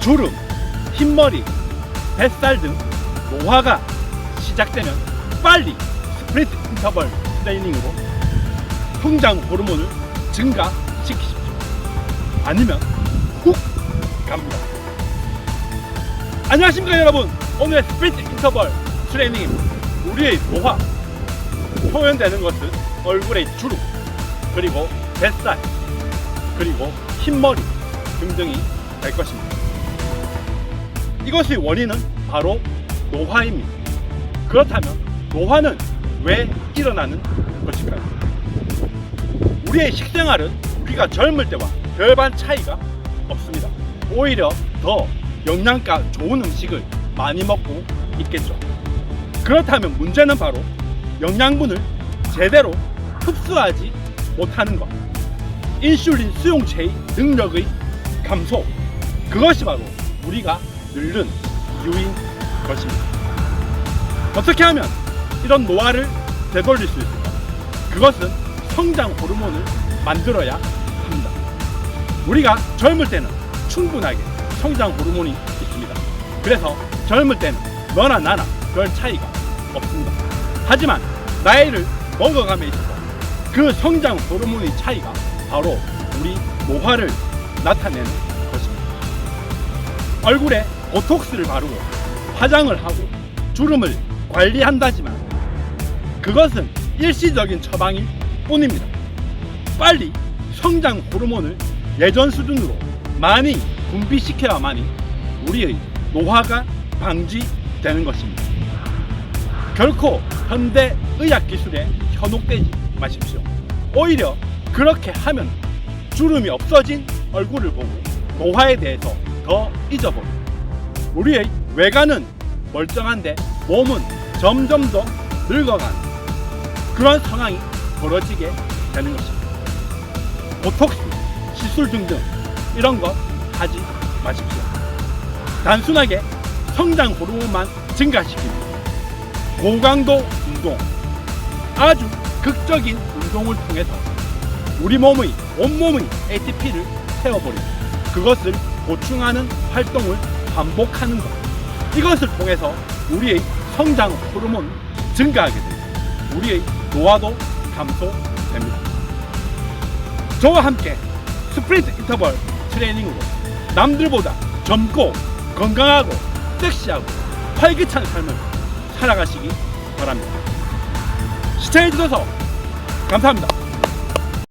주름, 흰머리, 뱃살 등 노화가 시작되면 빨리 스프린트 인터벌 트레이닝으로 성장 호르몬을 증가시키십시오. 아니면 훅 갑니다. 안녕하십니까 여러분. 오늘의 스프린트 인터벌 트레이닝 우리의 노화 표현되는 것은 얼굴의 주름 그리고 뱃살 그리고 흰머리 등등이 될 것입니다. 이것의 원인은 바로 노화입니다. 그렇다면 노화는 왜 일어나는 것일까요? 우리의 식생활은 우리가 젊을 때와 별반 차이가 없습니다. 오히려 더 영양가 좋은 음식을 많이 먹고 있겠죠. 그렇다면 문제는 바로 영양분을 제대로 흡수하지 못하는 것. 인슐린 수용체의 능력의 감소. 그것이 바로 우리가 늙는 이유인 것입니다. 어떻게 하면 이런 노화를 되돌릴 수 있을까? 그것은 성장 호르몬을 만들어야 합니다. 우리가 젊을 때는 충분하게 성장 호르몬이 있습니다. 그래서 젊을 때는 너나 나나 별 차이가 없습니다. 하지만 나이를 먹어감에 있어서 그 성장 호르몬의 차이가 바로 우리 노화를 나타내는 것입니다. 얼굴에 보톡스를 바르고 화장을 하고 주름을 관리한다지만 그것은 일시적인 처방일 뿐입니다. 빨리 성장 호르몬을 예전 수준으로 많이 분비시켜야만이 우리의 노화가 방지되는 것입니다. 결코 현대 의학 기술에 현혹되지 마십시오. 오히려 그렇게 하면 주름이 없어진 얼굴을 보고 노화에 대해서 더 잊어버립니다. 우리의 외관은 멀쩡한데 몸은 점점 더 늙어가는 그런 상황이 벌어지게 되는 것입니다. 보톡스, 시술 등등 이런 것 하지 마십시오. 단순하게 성장 호르몬만 증가시키는 고강도 운동, 아주 극적인 운동을 통해서 우리 몸의 온몸의 ATP를 태워버리고 그것을 보충하는 활동을 반복하는 것. 이것을 통해서 우리의 성장 호르몬 증가하게 되고 우리의 노화도 감소됩니다. 저와 함께 스프린트 인터벌 트레이닝으로 남들보다 젊고 건강하고 섹시하고 활기찬 삶을 살아가시기 바랍니다. 시청해주셔서 감사합니다.